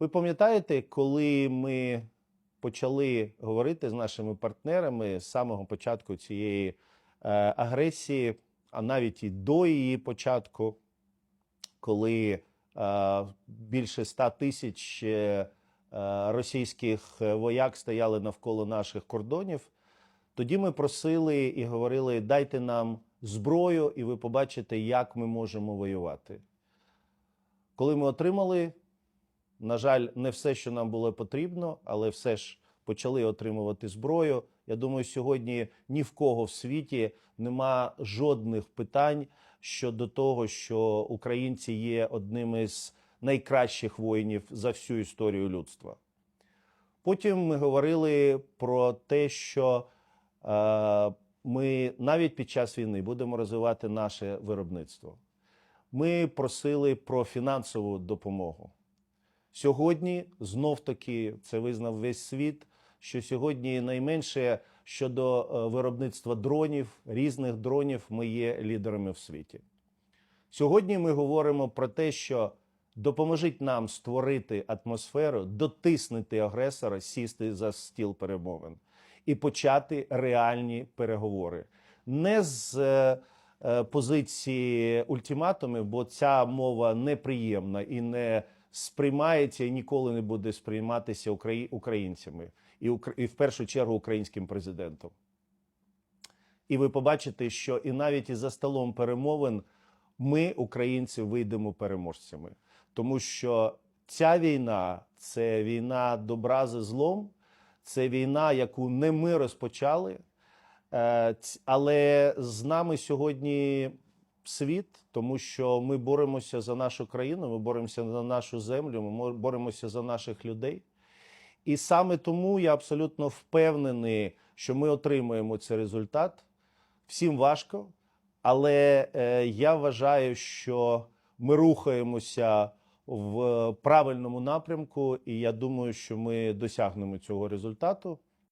Ви пам'ятаєте, коли ми почали говорити з нашими партнерами з самого початку цієї е, агресії, а навіть і до її початку, коли е, більше 100 тисяч е, російських вояк стояли навколо наших кордонів, тоді ми просили і говорили: дайте нам зброю, і ви побачите, як ми можемо воювати. Коли ми отримали, на жаль, не все, що нам було потрібно, але все ж почали отримувати зброю. Я думаю, сьогодні ні в кого в світі нема жодних питань щодо того, що українці є одним із найкращих воїнів за всю історію людства. Потім ми говорили про те, що е, ми навіть під час війни будемо розвивати наше виробництво. Ми просили про фінансову допомогу. Сьогодні знов таки це визнав весь світ, що сьогодні найменше щодо е, виробництва дронів, різних дронів, ми є лідерами в світі. Сьогодні ми говоримо про те, що допоможіть нам створити атмосферу, дотиснути агресора, сісти за стіл перемовин і почати реальні переговори. Не з е, е, позиції ультиматумів, бо ця мова неприємна і не сприймається і ніколи не буде сприйматися украї- українцями, і, і в першу чергу українським президентом. І ви побачите, що і навіть із за столом перемовин ми, українці, вийдемо переможцями, тому що ця війна це війна добра зі злом, це війна, яку не ми розпочали, е, але з нами сьогодні світ, тому що ми боремося за нашу країну, ми боремося за нашу землю, ми боремося за наших людей. І саме тому я абсолютно впевнений, що ми отримаємо цей результат. Всім важко, але е, я вважаю, що ми рухаємося в правильному напрямку, і я думаю, що ми досягнемо цього результату.